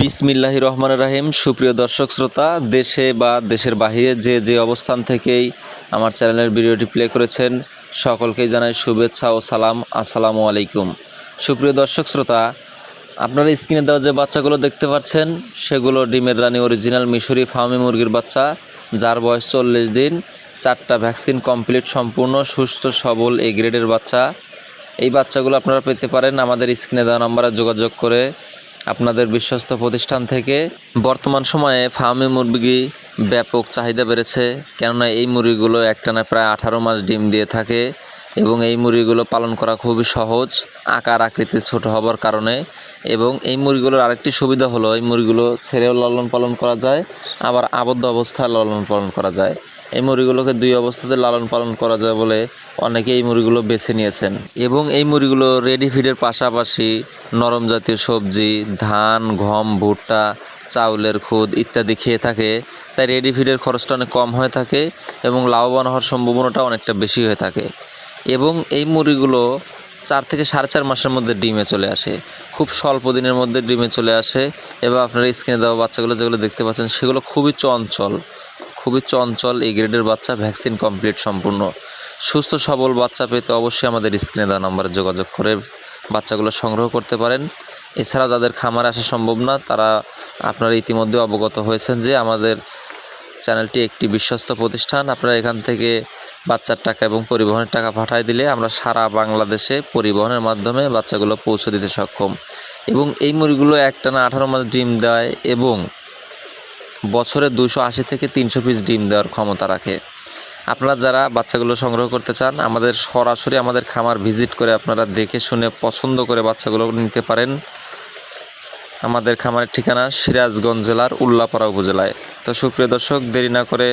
বিসমিল্লাহি রহমান রাহিম। সুপ্রিয় দর্শক শ্রোতা, দেশে বা দেশের বাহিরে যে যে অবস্থান থেকেই আমার চ্যানেলের ভিডিওটি প্লে করেছেন, সকলকেই জানাই শুভেচ্ছা ও সালাম। আসসালামু আলাইকুম। সুপ্রিয় দর্শক শ্রোতা, আপনারা স্ক্রিনে দেওয়া যে বাচ্চাগুলো দেখতে পাচ্ছেন, সেগুলো ডিমের রানী অরিজিনাল মিশরি ফার্মি মুরগির বাচ্চা, যার বয়স চল্লিশ দিন, চারটা ভ্যাকসিন কমপ্লিট, সম্পূর্ণ, সুস্থ, সবল এ গ্রেডের বাচ্চা। এই বাচ্চাগুলো আপনারা পেতে পারেন আমাদের স্ক্রিনে দেওয়া নম্বরে যোগাযোগ করে আপনাদের বিশ্বস্ত প্রতিষ্ঠান থেকে বর্তমান সময়ে ফার্মে মুরগি ব্যাপক চাহিদা বেড়েছে। কেননা এই মুরগিগুলো একটানা প্রায় আঠারো মাস ডিম দিয়ে থাকে। এবং এই মুরগিগুলো পালন করা খুবই সহজ। আকার আকৃতি ছোট হবার কারণে এবং এই মুরগিগুলোর আরেকটি সুবিধা হলো, এই মুরগিগুলো ছেড়েও লালন পালন করা যায়, আবার আবদ্ধ অবস্থায় লালন পালন করা যায়। এই মুরগিগুলোকে দুই অবস্থাতে লালন পালন করা যায় বলে অনেকে এই মুরগিগুলো বেছে নিয়েছেন। এবং এই মুরগিগুলো রেডি ফিডের পাশাপাশি নরম জাতীয় সবজি, ধান, গম, ভুট্টা, চাউলের খুদ ইত্যাদি খেয়ে থাকে। তাই রেডি ফিডের খরচটা অনেক কম হয়ে থাকে এবং লাভবান হওয়ার সম্ভাবনাটা অনেকটা বেশি হয়ে থাকে। এবং এই মুরগিগুলো চার থেকে সাড়ে চার মাসের মধ্যে ডিমে চলে আসে। খুব স্বল্প দিনের মধ্যে ডিমে চলে আসে এবং আপনারা স্ক্রিনে দেওয়া বাচ্চাগুলো যেগুলো দেখতে পাচ্ছেন, সেগুলো খুবই চঞ্চল খুবই চঞ্চল এই গ্রেডের বাচ্চা, ভ্যাকসিন কমপ্লিট সম্পূর্ণ। সুস্থ, সবল বাচ্চা পেতে অবশ্যই আমাদের স্ক্রিনে দেওয়া নম্বরে যোগাযোগ করে বাচ্চাগুলো সংগ্রহ করতে পারেন। এছাড়া যাদের খামারে আসা সম্ভব না, তারা আপনারা ইতিমধ্যে অবগত হয়েছেন যে আমাদের চ্যানেলটি একটি বিশ্বস্ত প্রতিষ্ঠান। আপনারা এখান থেকে বাচ্চার টাকা এবং পরিবহনের টাকা পাঠায় দিলে আমরা সারা বাংলাদেশে পরিবহনের মাধ্যমে বাচ্চাগুলো পৌঁছে দিতে সক্ষম। এবং এই মুরগিগুলো একটানা আঠারো মাস ডিম দেয় এবং বছরে দুশো আশি থেকে তিনশো পিস ডিম দেওয়ার ক্ষমতা রাখে। আপনারা যারা বাচ্চাগুলো সংগ্রহ করতে চান, আমাদের সরাসরি আমাদের খামার ভিজিট করে আপনারা দেখে শুনে পছন্দ করে বাচ্চাগুলো নিতে পারেন। আমাদের খামারের ঠিকানা সিরাজগঞ্জ জেলার উল্লাপাড়া উপজেলায়। তো সুপ্রিয় দর্শক, দেরি না করে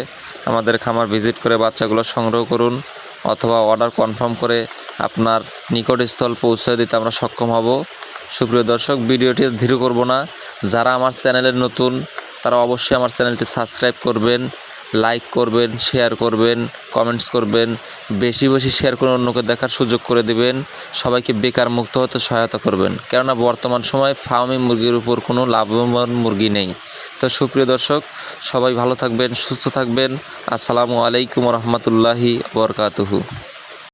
আমাদের খামার ভিজিট করে বাচ্চাগুলো সংগ্রহ করুন অথবা অর্ডার কনফার্ম করে আপনার নিকটস্থল পৌঁছে দিতে আমরা সক্ষম হব। সুপ্রিয় দর্শক, ভিডিওটি ধীর করব না। যারা আমার চ্যানেলের নতুন, তারা অবশ্যই আমার চ্যানেলটি সাবস্ক্রাইব করবেন। লাইক করবেন শেয়ার করবেন কমেন্টস করবেন, বেশি বেশি শেয়ার করে অন্যকে দেখার সুযোগ করে দেবেন, সবাইকে বেকার মুক্ত হতে সহায়তা করবেন। কেননা বর্তমান সময় ফার্মি মুরগির উপর কোনো লাভবান মুরগি নেই। তো সুপ্রিয় দর্শক, সবাই ভালো থাকবেন, সুস্থ থাকবেন। আসসালামু আলাইকুম রহমতুল্লাহি বরকাতুহু।